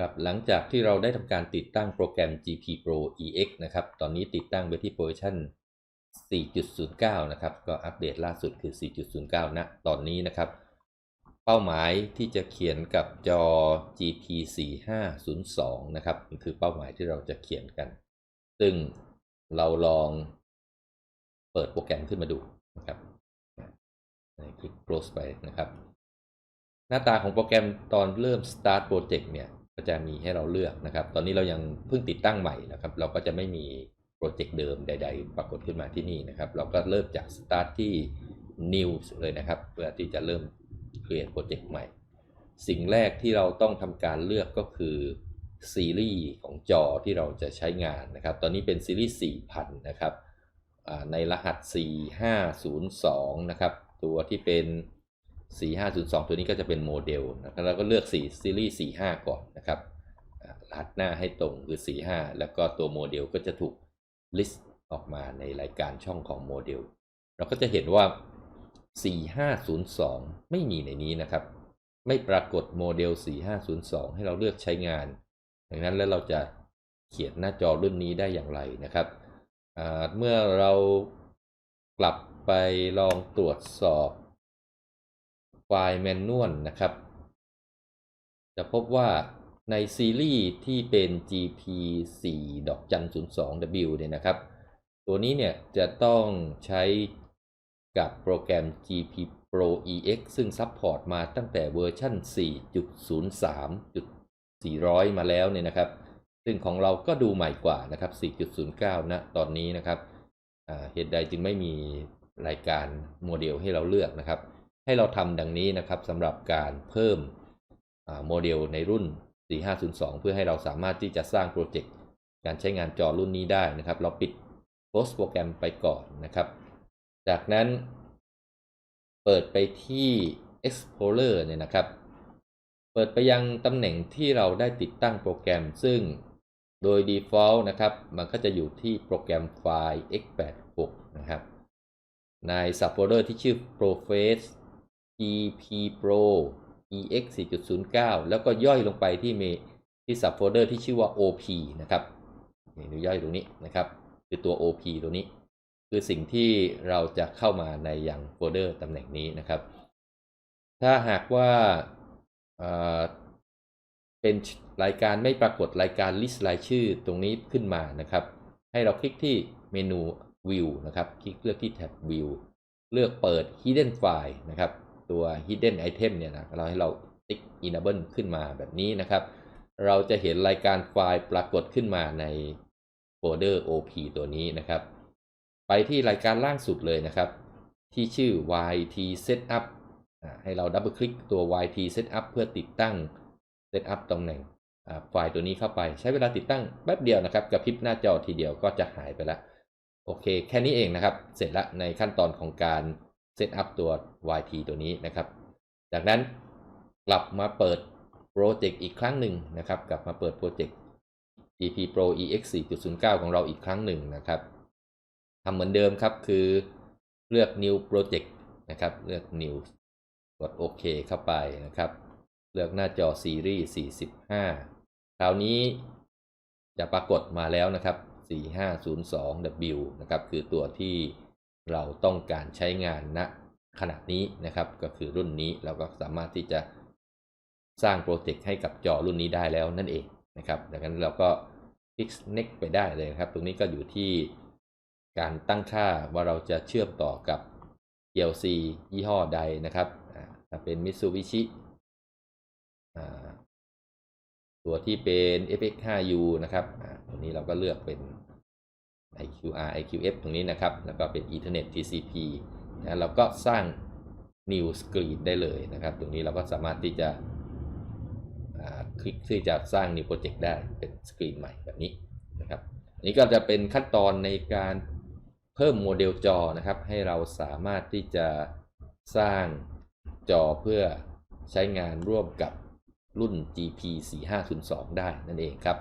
ครับหลังจากที่เราได้ทำการติดตั้งโปรแกรม GP Pro EX นะครับ ตอนนี้ติดตั้งไปที่เวอร์ชัน4.09 นะครับ ก็อัปเดตล่าสุดคือ 4.09ณตอนนี้นะครับ เป้าหมายที่จะเขียนกับจอ GP 4502 นะครับ คือเป้าหมายที่เราจะเขียนกัน ซึ่งเราลองเปิดโปรแกรมขึ้นมาดูนะครับคลิก close ไปนะครับ หน้าตาของโปรแกรมตอนเริ่ม start project เนี่ย ก็จะมีให้เราเลือกนะครับ ตอนนี้เรายังเพิ่งติดตั้งใหม่นะครับ เราก็จะไม่มีโปรเจกต์เดิมใด ๆ ปรากฏขึ้นมาที่นี่นะครับ เราก็เริ่มจาก start ที่ new เลยนะครับ เพื่อที่จะเริ่ม create โปรเจกต์ใหม่ สิ่งแรกที่เราต้องทำการเลือกก็คือซีรีส์ของจอที่เราจะใช้งานนะครับ ตอนนี้เป็นซีรีส์4000 นะครับในรหัส 4502 นะครับ ตัวที่เป็น 4502 ตัวนี้ก็จะเป็นโมเดลนะครับเราก็เลือก4ซีรีส์45 ก่อนนะครับรหัสหน้าให้ตรงคือ 45 แล้วก็ตัวโมเดลก็จะถูก list ออกมาในรายการช่องของโมเดล เราก็จะเห็นว่า 4502 ไม่มีในนี้นะครับ ไม่ปรากฏโมเดล 4502 ให้เราเลือกใช้งาน ดังนั้นแล้วเราจะเขียนหน้าจอรุ่นนี้ได้อย่างไรนะครับ เมื่อเรากลับไปลองตรวจสอบ ไฟล์แมนนวลนะครับ จะพบว่าในซีรีส์ที่เป็น GP 4ดอกจัน 02 W เนี่ยนะครับ ตัวนี้เนี่ยจะต้องใช้กับโปรแกรม GP Pro EX ซึ่งซัพพอร์ตมาตั้งแต่เวอร์ชัน4.03.400 มาแล้วเนี่ยนะครับ ซึ่งของเราก็ดูใหม่กว่านะครับ 4.09 นะตอนนี้นะครับเหตุใดจึงไม่มีรายการโมเดลให้เราเลือกนะครับ ให้เราทำดังนี้นะครับสำหรับการเพิ่มโมเดลในรุ่น 4502 เพื่อให้เราสามารถที่จะสร้างโปรเจกต์การใช้งานจอรุ่นนี้ได้นะครับ เราปิดโพสต์โปรแกรมไปก่อนนะครับ จากนั้น เปิดไปที่ Explorer เนี่ยนะครับ เปิดไปยังตำแหน่งที่เราได้ติดตั้งโปรแกรม ซึ่งโดย default นะครับ มันก็จะอยู่ที่โปรแกรมไฟล์ x86 นะครับ ใน subfolder ที่ชื่อ Proface EP Pro ex 4.09 แล้วก็ย่อยลงไปที่เมที่ subfolder ที่ชื่อว่า op นะครับนี่ย่อยตรงนี้นะครับ คือตัว op ตัวนี้ คือสิ่งที่เราจะเข้ามาในยังโฟลเดอร์ตำแหน่งนี้นะครับ ถ้าหากว่าเป็นรายการไม่ปรากฏรายการ list รายชื่อตรงนี้ขึ้นมานะครับ ให้เราคลิกที่เมนู view นะครับ คลิกเลือกที่แท็บ view เลือกเปิด hidden file นะครับ ตัว hidden item เนี่ยนะเราให้เราติ๊ก enable ขึ้นมาแบบนี้นะครับ เราจะเห็นรายการไฟล์ปรากฏขึ้นมาในโฟลเดอร์ op ตัวนี้นะครับ ไปที่รายการล่างสุดเลยนะครับ ที่ชื่อ yt setup ให้เราดับเบิลคลิกตัว yt setup เพื่อติดตั้ง setup ตำแหน่งไฟล์ตัวนี้เข้าไปใช้เวลาติดตั้งแป๊บเดียวนะครับกับพริบหน้าจอทีเดียวก็จะหายไปแล้ว โอเค แค่นี้เองนะครับ เสร็จล้วในขั้นตอนของการ เซตอัพตัว YT ตัวนี้นะครับ จากนั้นกลับมาเปิดโปรเจกต์อีกครั้งหนึ่งนะครับ กลับมาเปิดโปรเจกต์ GP Pro EX 4.09 ของเราอีกครั้งหนึ่งนะครับทำเหมือนเดิมครับ คือเลือก New Project นะครับ เลือก New กดโอเคเข้าไปนะครับ เลือกหน้าจอซีรีส์45 คราวนี้จะปรากฏมาแล้วนะครับ 4502W นะครับ คือตัวที่ เราต้องการใช้งานณขณะนี้นะครับ ก็คือรุ่นนี้เราก็สามารถที่จะสร้างโปรเจกต์ให้กับจอรุ่นนี้ได้แล้วนั่นเองนะครับดังนั้นเราก็คลิก next ไปได้เลยครับ ตรงนี้ก็อยู่ที่การตั้งค่าว่าเราจะเชื่อมต่อกับ PLC ยี่ห้อใดนะครับถ้าเป็น Mitsubishi ตัวที่เป็น FX5U นะครับตัวนี้เราก็เลือกเป็น IQR IQF ตรงนี้นะครับ แล้วก็เป็น Ethernet TCP นะเราก็สร้าง new screen ได้เลยนะครับ ตรงนี้เราก็สามารถที่จะคลิกที่จะสร้าง new project ได้เป็นสกรีนใหม่แบบนี้นะครับอันนี้ก็จะเป็นขั้นตอนในการเพิ่มโมเดลจอนะครับ ให้เราสามารถที่จะสร้างจอเพื่อใช้งานร่วมกับรุ่น GP 4502 ได้นั่นเองครับ